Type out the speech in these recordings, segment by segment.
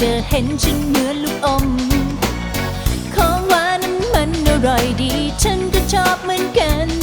จะเห็นฉันเหมือนลูกอม ของหวานนั้นมันอร่อยดี ฉันก็ชอบเหมือนกัน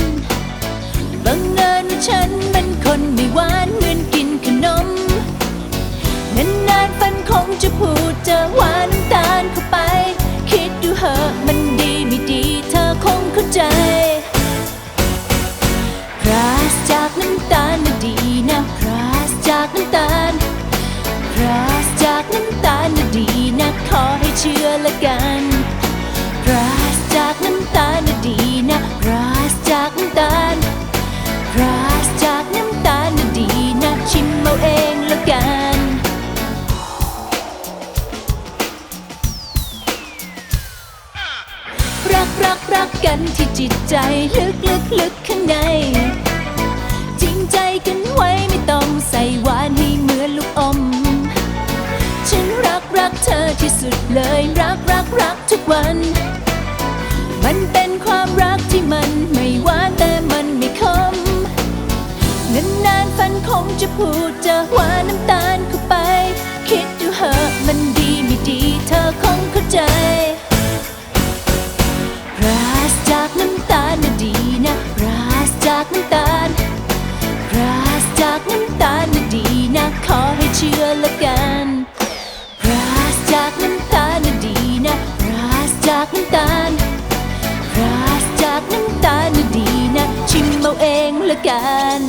รักรักรักกันที่จิตใจลึกลึกลึกข้างใน จริงใจกันไว้ไม่ต้องใส่หวานให้เหมือนลูกอม ฉันรักรักเธอที่สุดเลย รักรักรักทุกวัน มันเป็นความรักที่มันไม่หวานแต่มันไม่คมนานๆฝันคงจะพูดจะหวานน้ำตา เชื่อละกันปราศจากน้ำตาลน่ะดีนะปราศจากน้ำตาลปราศจากน้ำตาลน่ะดีนะ ชิมเอาเองละกัน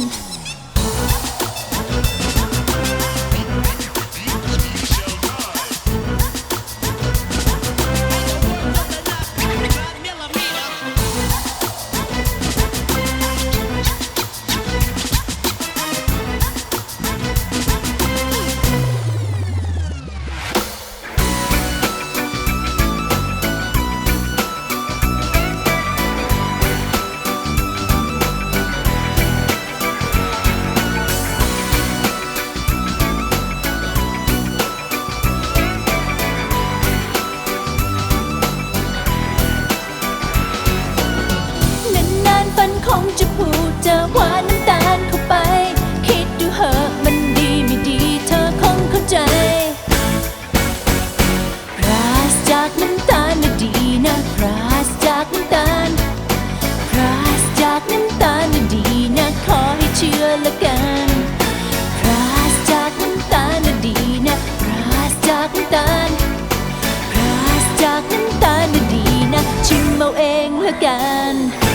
ละกันปราศจากน้ำตาลดีนะปราศจากน้ำตาลปราศจากน้ำตาลดีนะชิมเอาเองละกัน